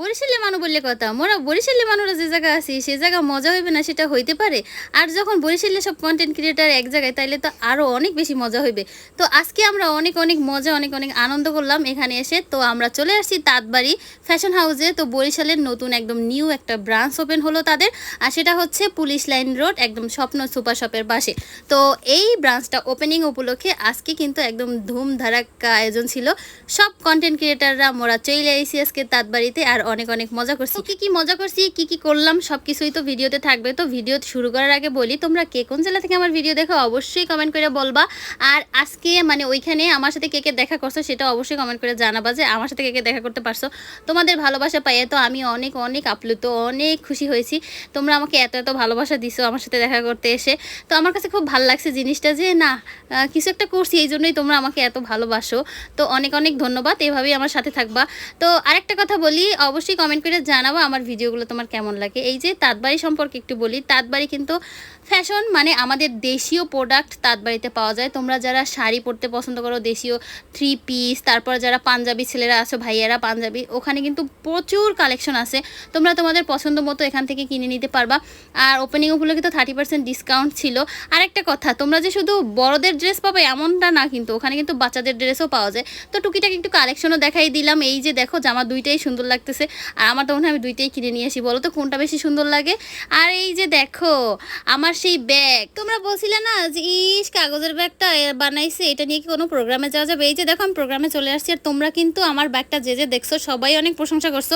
বরিশালে মানুষ বললে কথা। মোরা বরিশালে মানুষরা যে জায়গা আছি, সে জায়গা মজা হইবে না সেটা হইতে পারে। আর যখন বরিশালে সব কন্টেন্ট ক্রিয়েটার এক জায়গায়, তাইলে তো আরও অনেক বেশি মজা হইবে। তো আজকে আমরা অনেক অনেক মজা, অনেক অনেক আনন্দ করলাম এখানে এসে। তো আমরা চলে আসছি তাঁতবাড়ি ফ্যাশন হাউসে তো বরিশালের নতুন একদম নিউ একটা ব্রাঞ্চ ওপেন হলো তাদের। আর সেটা হচ্ছে পুলিশ লাইন রোড, একদম স্বপ্ন সুপার শপের পাশে। তো এই ব্রাঞ্চটা ওপেনিং উপলক্ষে আজকে কিন্তু একদম ধুম ধারাক্কা আয়োজন ছিল। সব কন্টেন্ট ক্রিয়েটাররা মোরা চলে আইসি আজকে তাঁতবাড়িতে। আর অনেক অনেক মজা করছি। কি কি মজা করছি, কি কি করলাম সব কিছুই তো ভিডিওতে থাকবে। তো ভিডিও শুরু করার আগে বলি, তোমরা কে কোন জেলা থেকে আমার ভিডিও দেখো অবশ্যই কমেন্ট করে বলবা। আর আজকে মানে ওইখানে আমার সাথে কে কে দেখা করছ সেটা অবশ্যই কমেন্ট করে জানাবা যে আমার সাথে কে কে দেখা করতে পারছ। তোমাদের ভালোবাসা পাইয়ে তো আমি অনেক অনেক আপ্লুত, অনেক খুশি হয়েছি। তোমরা আমাকে এত এত ভালোবাসা দিছো আমার সাথে দেখা করতে এসে। তো আমার কাছে খুব ভালো লাগছে জিনিসটা যে না কিছু একটা করছি এই জন্যই তোমরা আমাকে এত ভালোবাসো। তো অনেক অনেক ধন্যবাদ, এভাবেই আমার সাথে থাকবা। তো আরেকটা কথা বলি অবশ্যই কমেন্ট করে জানাব আমার ভিডিওগুলো তোমার কেমন লাগে। এই যে তাঁতবাড়ি সম্পর্কে একটু বলি, তাঁতবাড়ি কিন্তু ফ্যাশন মানে আমাদের দেশীয় প্রোডাক্ট তাঁতবাড়িতে পাওয়া যায়। তোমরা যারা শাড়ি পরতে পছন্দ করো, দেশীয় থ্রি পিস তারপর যারা পাঞ্জাবি ছেলেরা আছো, ভাইয়েরা পাঞ্জাবি, ওখানে কিন্তু প্রচুর কালেকশন আছে। তোমরা তোমাদের পছন্দ মতো এখান থেকে কিনে নিতে পারবা। আর ওপেনিং উপলক্ষে তো থার্টি পার্সেন্ট ডিসকাউন্ট ছিল। আর একটা কথা, তোমরা যে শুধু বড়দের ড্রেস পাবে এমনটা না কিন্তু, ওখানে কিন্তু বাচ্চাদের ড্রেসও পাওয়া যায়। তো টুকিটাকি একটু কালেকশনও দেখাই দিলাম। এই যে দেখো, জামা দুইটাই সুন্দর লাগতেছে। আর আমার তো মনে হয় আমি দুইটাই কিনে নিয়ে আসি, বলো তো কোনটা বেশি সুন্দর লাগে? আর এই যে দেখো, আমার সেই ব্যাগ তোমরা বলছিলে না যে, ইস, কাগজের ব্যাগটা বানাইছে, এটা নিয়ে কি কোনো প্রোগ্রামে যাওয়া যাবে? এই যে দেখো, আমি প্রোগ্রামে চলে আসছি, আর তোমরা কিন্তু আমার ব্যাগটা যে যে দেখছ, সবাই অনেক প্রশংসা করছ।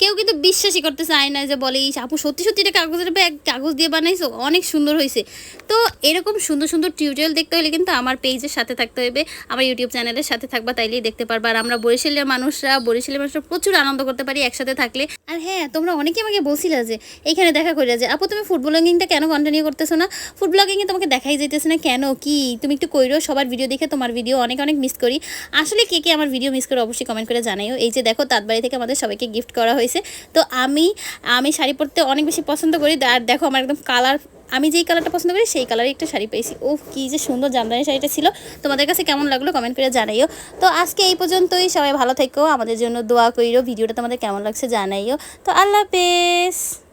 কেউ কিন্তু বিশ্বাসই করতে চায় না যে বলে, ইস, আপু, সত্যি সত্যি এটা কাগজের ব্যাগ কাগজ দিয়ে বানাইছো? অনেক সুন্দর হয়েছে তো এরকম সুন্দর সুন্দর টিউটোরিয়াল দেখতে হলে কিন্তু আমার পেজের সাথে থাকতে হবে আমার ইউটিউব চ্যানেলের সাথে থাকবা, তাইলেই দেখতে পারবা। আর আমরা বরিশালের মানুষরা বরিশালের মানুষরা প্রচুর আনন্দ করতে পারি একসাথে থাকলে। আর হ্যাঁ তোমরা অনেকে আমাকে বলছিলে যে, এখানে দেখা করে যে, আপু, তুমি ফুড ব্লগিংটা কেন কন্টিনিউ করতেছো না? ফুড ব্লগিংয়ে তোমাকে দেখাই যেতেছে না কেন, কি? তুমি একটু কইরো, সবার ভিডিও দেখে তোমার ভিডিও অনেক অনেক মিস করি। আসলে কে কে আমার ভিডিও মিস করে অবশ্যই কমেন্ট করে জানাইও। এই যে দেখো তার বাড়ি থেকে আমাদের সবাইকে গিফট করা হয়েছে। তো আমি আমি শাড়ি পরতে অনেক বেশি পছন্দ করি। আর দেখো, আমার একদম কালার আমি যেই কালারটা পছন্দ করি, সেই কালারে একটা শাড়ি পেয়েছি। ও কি যে সুন্দর জামদানি শাড়িটা ছিল। তোমাদের কাছে কেমন লাগল কমেন্ট করে জানাইও। তো আজকে এই পর্যন্তই। সবাই ভালো থেকো। আমাদের জন্য দোয়া করিও। ভিডিওটা তোমাদের কেমন লাগছে জানাইও। তো আল্লাহ হাফেজ।